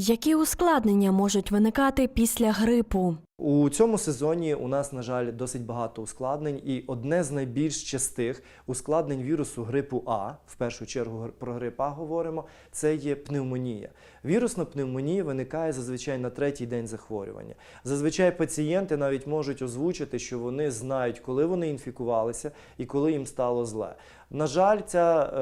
Які ускладнення можуть виникати після грипу? У цьому сезоні у нас, на жаль, досить багато ускладнень, і одне з найбільш частих ускладнень вірусу грипу А, в першу чергу про грип А говоримо, це є пневмонія. Вірусна пневмонія виникає зазвичай на третій день захворювання. Зазвичай пацієнти навіть можуть озвучити, що вони знають, коли вони інфікувалися і коли їм стало зле. На жаль, ця,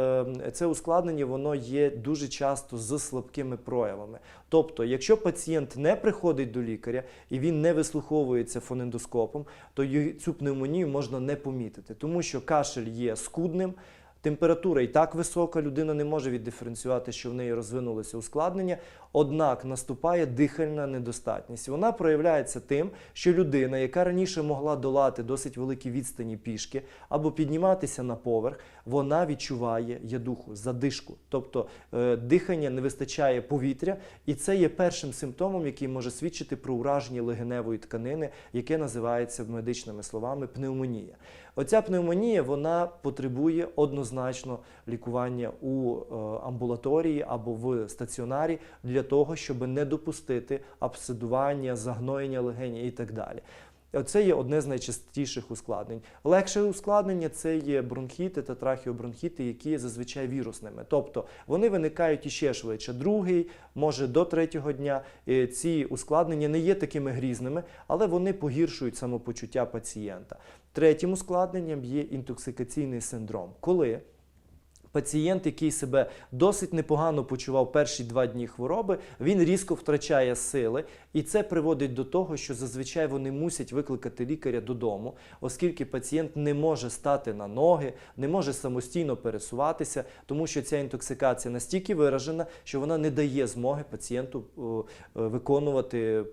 е, це ускладнення воно є дуже часто з слабкими проявами. Тобто, якщо пацієнт не приходить до лікаря і він не вислуховується фонендоскопом, то цю пневмонію можна не помітити, тому що кашель є скудним. Температура і так висока, людина не може віддиференціювати, що в неї розвинулося ускладнення, однак наступає дихальна недостатність. Вона проявляється тим, що людина, яка раніше могла долати досить великі відстані пішки або підніматися на поверх, вона відчуває ядуху, задишку. Тобто е, дихання не вистачає повітря, і це є першим симптомом, який може свідчити про ураження легеневої тканини, яке називається медичними словами пневмонія. Оця пневмонія вона потребує однозначно лікування у е, амбулаторії або в стаціонарі для того, щоб не допустити абсцедування, загноєння легені і так далі. Це є одне з найчастіших ускладнень. Легше ускладнення це є бронхіти та трахеобронхіти, які є зазвичай вірусними. Тобто вони виникають іще швидше. Другий, може до третього дня. Е, Ці ускладнення не є такими грізними, але вони погіршують самопочуття пацієнта. Третім ускладненням є інтоксикаційний синдром, коли Пацієнт, який себе досить непогано почував перші два дні хвороби, він різко втрачає сили, і це приводить до того, що зазвичай вони мусять викликати лікаря додому, оскільки пацієнт не може стати на ноги, не може самостійно пересуватися, тому що ця інтоксикація настільки виражена, що вона не дає змоги пацієнту е, виконувати.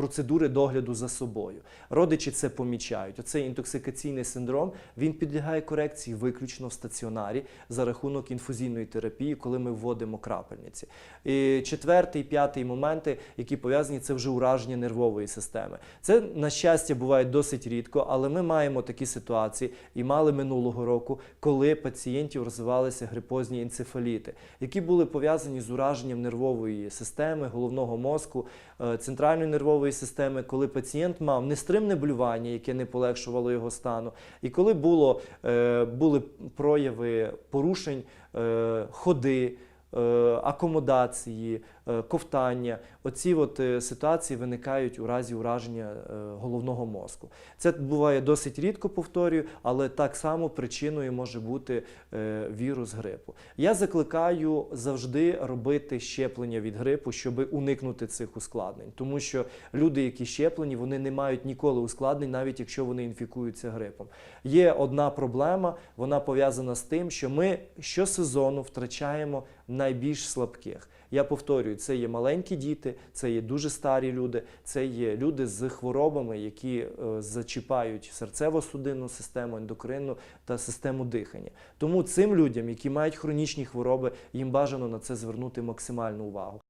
Процедури догляду за собою. Родичі це помічають. Оцей інтоксикаційний синдром він підлягає корекції виключно в стаціонарі за рахунок інфузійної терапії, коли ми вводимо крапельниці. І четвертий, п'ятий моменти, які пов'язані, це вже ураження нервової системи. Це, на щастя, буває досить рідко, але ми маємо такі ситуації і мали минулого року, коли пацієнтів розвивалися грипозні енцефаліти, які були пов'язані з ураженням нервової системи, головного мозку, е, центральної нервової системи, коли пацієнт мав нестримне блювання, яке не полегшувало його стану, і коли було, е, були прояви порушень е, ходи. е, Акомодації, ковтання, оці от е, ситуації виникають у разі ураження е, головного мозку. Це буває досить рідко, повторюю, але так само причиною може бути е, вірус грипу. Я закликаю завжди робити щеплення від грипу, щоб уникнути цих ускладнень, тому що люди, які щеплені, вони не мають ніколи ускладнень, навіть якщо вони інфікуються грипом. Є одна проблема, вона пов'язана з тим, що ми щосезону втрачаємо найбільш слабких. Я повторюю, це є маленькі діти, це є дуже старі люди, це є люди з хворобами, які е, зачіпають серцево-судинну систему, ендокринну та систему дихання. Тому цим людям, які мають хронічні хвороби, їм бажано на це звернути максимальну увагу.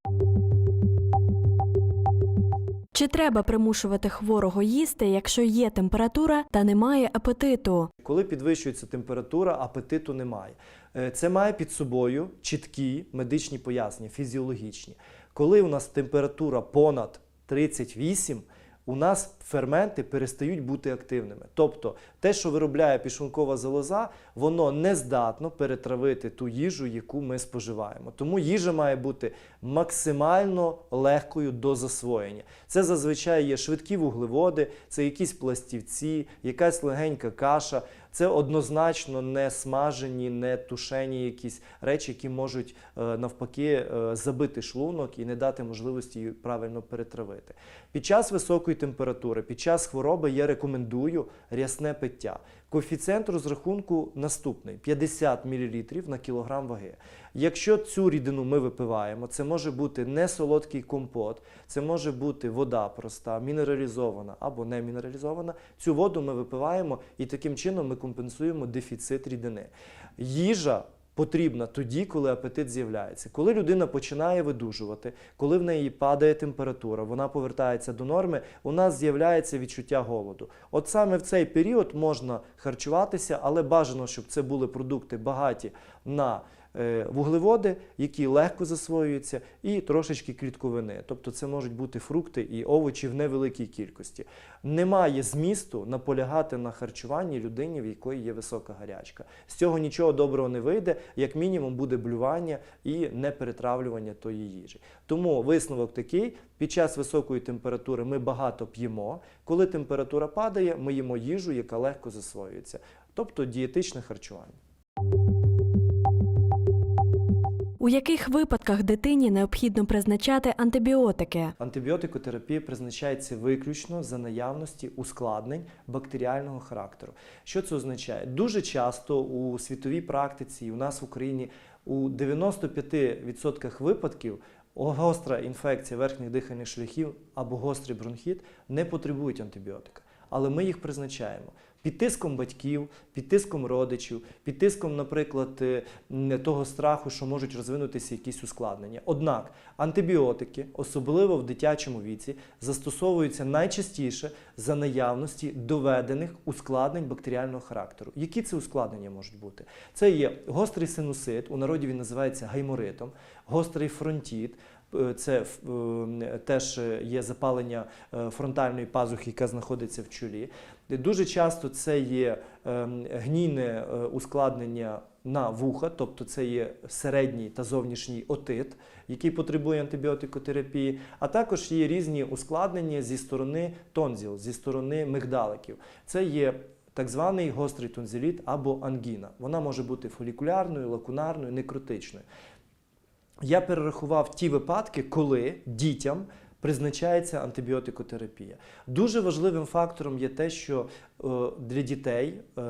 Чи треба примушувати хворого їсти, якщо є температура та немає апетиту? Коли підвищується температура, апетиту немає. Е, Це має під собою чіткі медичні пояснення, фізіологічні. Коли у нас температура понад 38, у нас ферменти перестають бути активними. Тобто те, що виробляє пішункова залоза, воно не здатно перетравити ту їжу, яку ми споживаємо. Тому їжа має бути максимально легкою до засвоєння. Це зазвичай є швидкі вуглеводи, це якісь пластівці, якась легенька каша. Це однозначно не смажені, не тушені якісь речі, які можуть е, навпаки е, забити шлунок і не дати можливості її правильно перетравити. Під час високої температури, під час хвороби я рекомендую рясне пиття. Коефіцієнт розрахунку наступний: 50 мл на кілограм ваги. Якщо цю рідину ми випиваємо, це може бути не солодкий компот, це може бути вода проста, мінералізована або не мінералізована. Цю воду ми випиваємо і таким чином ми компенсуємо дефіцит рідини. Їжа потрібна тоді, коли апетит з'являється. Коли людина починає видужувати, коли в неї падає температура, вона повертається до норми, у нас з'являється відчуття голоду. От саме в цей період можна харчуватися, але бажано, щоб це були продукти багаті на вуглеводи, які легко засвоюються, і трошечки клітковини. Тобто це можуть бути фрукти і овочі в невеликій кількості. Немає змісту наполягати на харчуванні людині, в якої є висока гарячка. З цього нічого доброго не вийде, як мінімум буде блювання і неперетравлювання тої їжі. Тому висновок такий: під час високої температури ми багато п'ємо. Коли температура падає, ми їмо їжу, яка легко засвоюється, тобто дієтичне харчування. У яких випадках дитині необхідно призначати антибіотики? Антибіотикотерапія призначається виключно за наявності ускладнень бактеріального характеру. Що це означає? Дуже часто у світовій практиці, у нас в Україні у 95% випадків гостра інфекція верхніх дихальних шляхів або гострий бронхіт не потребують антибіотика. Але ми їх призначаємо під тиском батьків, під тиском родичів, під тиском, наприклад, е, того страху, що можуть розвинутися якісь ускладнення. Однак антибіотики, особливо в дитячому віці, застосовуються найчастіше за наявності доведених ускладнень бактеріального характеру. Які це ускладнення можуть бути? Це є гострий синусит, у народі він називається гайморитом, гострий фронтіт. Е, Це е, теж є запалення е, фронтальної пазухи, яка знаходиться в чолі. Дуже часто це є гнійне ускладнення на вуха, тобто це є середній та зовнішній отит, який потребує антибіотикотерапії, а також є різні ускладнення зі сторони тонзіл, зі сторони мигдаликів. Це є так званий гострий тонзиліт або ангіна. Вона може бути фолікулярною, лакунарною, некротичною. Я перерахував ті випадки, коли дітям призначається антибіотикотерапія. Дуже важливим фактором є те, що е, для дітей е,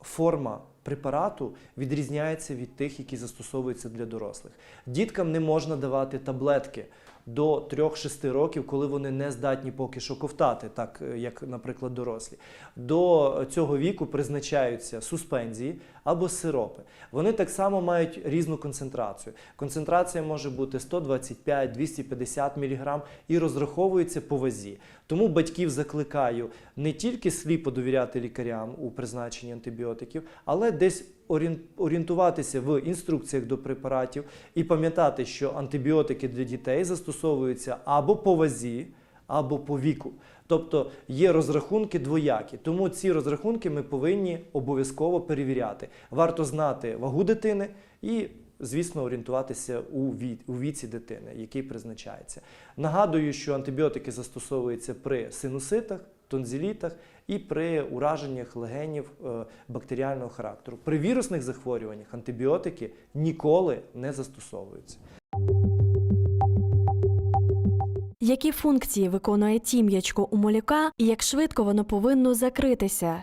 форма препарату відрізняється від тих, які застосовуються для дорослих. Діткам не можна давати таблетки до 3-6 років, коли вони не здатні поки що ковтати, так е, як, наприклад, дорослі. До цього віку призначаються суспензії або сиропи. Вони так само мають різну концентрацію. Концентрація може бути 125-250 мг і розраховується по вазі. Тому батьків закликаю не тільки сліпо довіряти лікарям у призначенні антибіотиків, але десь орієнтуватися в інструкціях до препаратів і пам'ятати, що антибіотики для дітей застосовуються або по вазі, або по віку. Тобто є розрахунки двоякі, тому ці розрахунки ми повинні обов'язково перевіряти. Варто знати вагу дитини і, звісно, орієнтуватися у, ві- у віці дитини, який призначається. Нагадую, що антибіотики застосовуються при синуситах, тонзилітах і при ураженнях легенів е, бактеріального характеру. При вірусних захворюваннях антибіотики ніколи не застосовуються. Які функції виконує тім'ячко у молока і як швидко воно повинно закритися?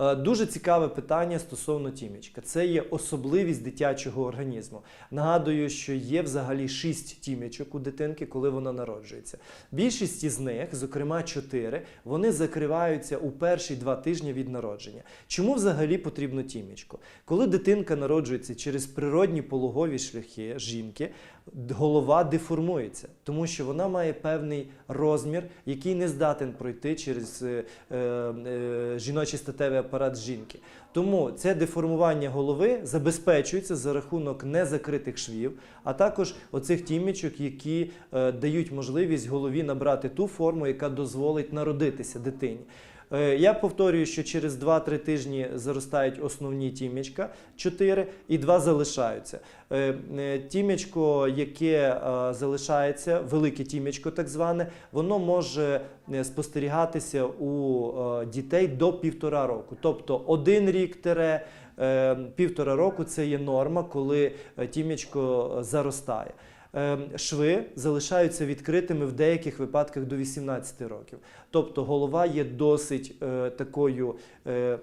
Е, Дуже цікаве питання стосовно тімічка. Це є особливість дитячого організму. Нагадую, що є взагалі шість тімічок у дитинки, коли вона народжується. Більшість із них, зокрема чотири, вони закриваються у перші два тижні від народження. Чому взагалі потрібно тімічко? Коли дитинка народжується через природні пологові шляхи жінки, голова деформується, тому що вона має певний розмір, який не здатен пройти через е, е, е, жіночий статевий апарат жінки. Тому це деформування голови забезпечується за рахунок незакритих швів, а також оцих тімічок, які е, дають можливість голові набрати ту форму, яка дозволить народитися дитині. Е, Я повторюю, що через 2-3 тижні заростають основні тім'ячка, 4, і 2 залишаються. Е, е, Тім'ячко, яке залишається, велике тім'ячко так зване, воно може спостерігатися у дітей до півтора року. Тобто один рік тире е, півтора року це є норма, коли тім'ячко е, заростає. Е, шви залишаються відкритими в деяких випадках до 18 років. Тобто голова є досить е, такою е, е,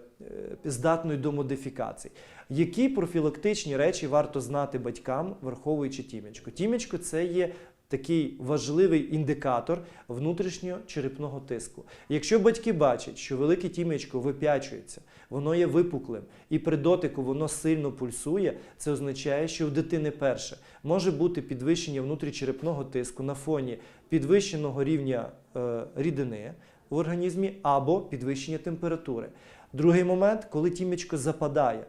здатною до модифікацій. Які профілактичні речі варто знати батькам, враховуючи тімечко? Тімечко це є такий важливий індикатор внутрішнього черепного тиску. Якщо батьки бачать, що велике тімечко вип'ячується, воно є випуклим, і при дотику воно сильно пульсує, це означає, що в дитини перше може бути підвищення внутрічерепного тиску на фоні підвищеного рівня е, рідини в організмі або підвищення температури. Другий момент, коли тімечко западає.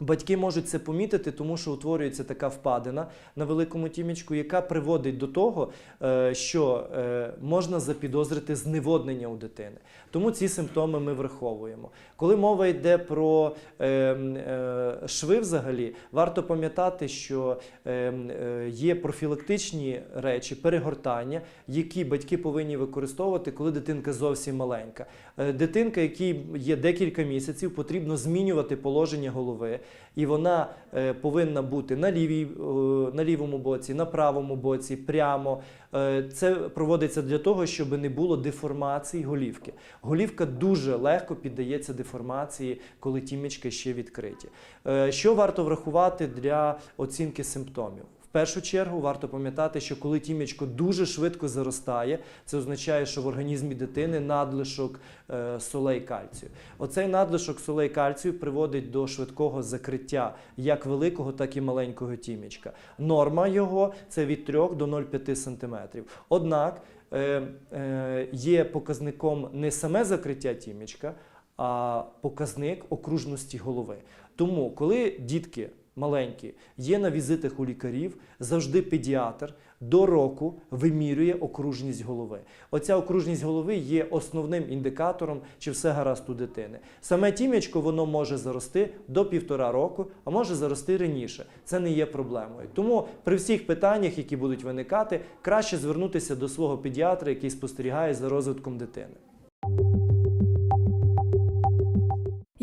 Батьки можуть це помітити, тому що утворюється така впадина на великому тімічку, яка приводить до того, е, що е, можна запідозрити зневоднення у дитини. Тому ці симптоми ми враховуємо. Коли мова йде про е, шви, взагалі, варто пам'ятати, що є профілактичні речі, перегортання, які батьки повинні використовувати, коли дитинка зовсім маленька. Дитинка, якій є декілька місяців, потрібно змінювати положення голови, і вона е, повинна бути на, лівій, е, на лівому боці, на правому боці, прямо. Е, Це проводиться для того, щоб не було деформації голівки. Голівка дуже легко піддається деформації, коли тімечки ще відкриті. Що варто врахувати для оцінки симптомів? Першу чергу варто пам'ятати, що коли тімечко дуже швидко заростає, це означає, що в організмі дитини надлишок е, солей кальцію. Оцей надлишок солей кальцію приводить до швидкого закриття як великого, так і маленького тімечка. Норма його це від 3 до 0,5 см. Однак е, е, є показником не саме закриття тімечка, а показник окружності голови. Тому, коли дітки маленькі є на візитах у лікарів, завжди педіатр до року вимірює окружність голови. Оця окружність голови є основним індикатором, чи все гаразд у дитини. Саме тім'ячко воно може зарости до півтора року, а може зарости раніше. Це не є проблемою. Тому при всіх питаннях, які будуть виникати, краще звернутися до свого педіатра, який спостерігає за розвитком дитини.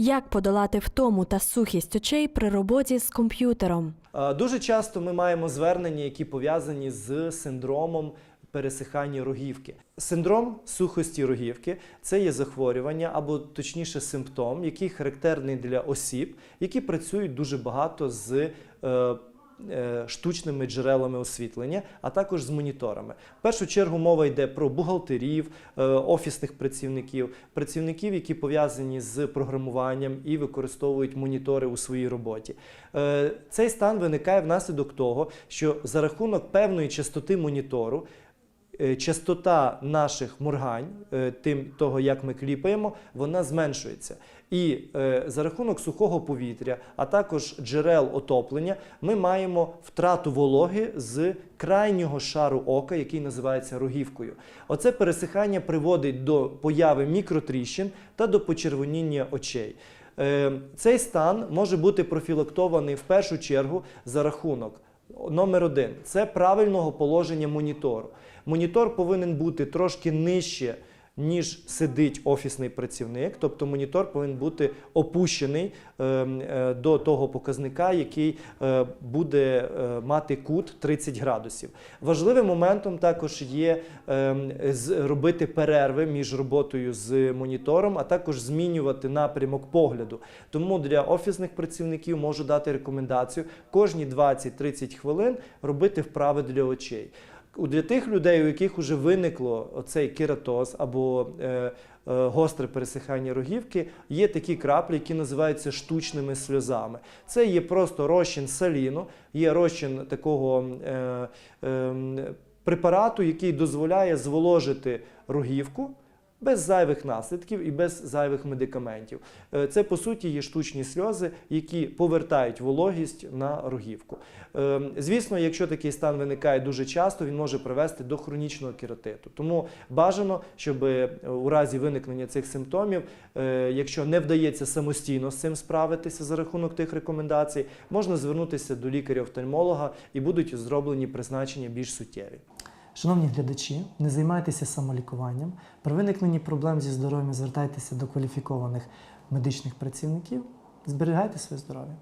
Як подолати втому та сухість очей при роботі з комп'ютером? Дуже часто ми маємо звернення, які пов'язані з синдромом пересихання рогівки. Синдром сухості рогівки це є захворювання або точніше симптом, який характерний для осіб, які працюють дуже багато з е, штучними джерелами освітлення, а також з моніторами. В першу чергу мова йде про бухгалтерів, е, офісних працівників, працівників, які пов'язані з програмуванням і використовують монітори у своїй роботі. Е, Цей стан виникає внаслідок того, що за рахунок певної частоти монітору. Е, Частота наших моргань, е, тим того, як ми кліпаємо, вона зменшується. І е, за рахунок сухого повітря, а також джерел отоплення, ми маємо втрату вологи з крайнього шару ока, який називається рогівкою. Оце пересихання приводить до появи мікротріщин та до почервоніння очей. Цей стан може бути профілактований в першу чергу за рахунок номер один це правильного положення монітору. Монітор повинен бути трошки нижче, ніж сидить офісний працівник, тобто монітор повинен бути опущений е, е, до того показника, який е, буде е, мати кут 30 градусів. Важливим моментом також є е, з- робити перерви між роботою з монітором, а також змінювати напрямок погляду. Тому для офісних працівників можу дати рекомендацію кожні 20-30 хвилин робити вправи для очей. У для тих людей, у яких вже виникло оцей кератоз або е, е, гостре пересихання рогівки, є такі краплі, які називаються штучними сльозами. Це є просто розчин саліну, є розчин такого е, е, препарату, який дозволяє зволожити рогівку. Без зайвих наслідків і без зайвих медикаментів. Е, Це по суті є штучні сльози, які повертають вологість на рогівку. Е, Звісно, якщо такий стан виникає дуже часто, він може привести до хронічного кератиту. Тому бажано, щоб е, у разі виникнення цих симптомів, якщо не вдається самостійно з цим справитися за рахунок тих рекомендацій, можна звернутися до лікаря-офтальмолога і будуть зроблені призначення більш суттєві. Шановні глядачі, не займайтеся самолікуванням. При виникненні проблем зі здоров'ям звертайтеся до кваліфікованих медичних працівників. Зберігайте своє здоров'я.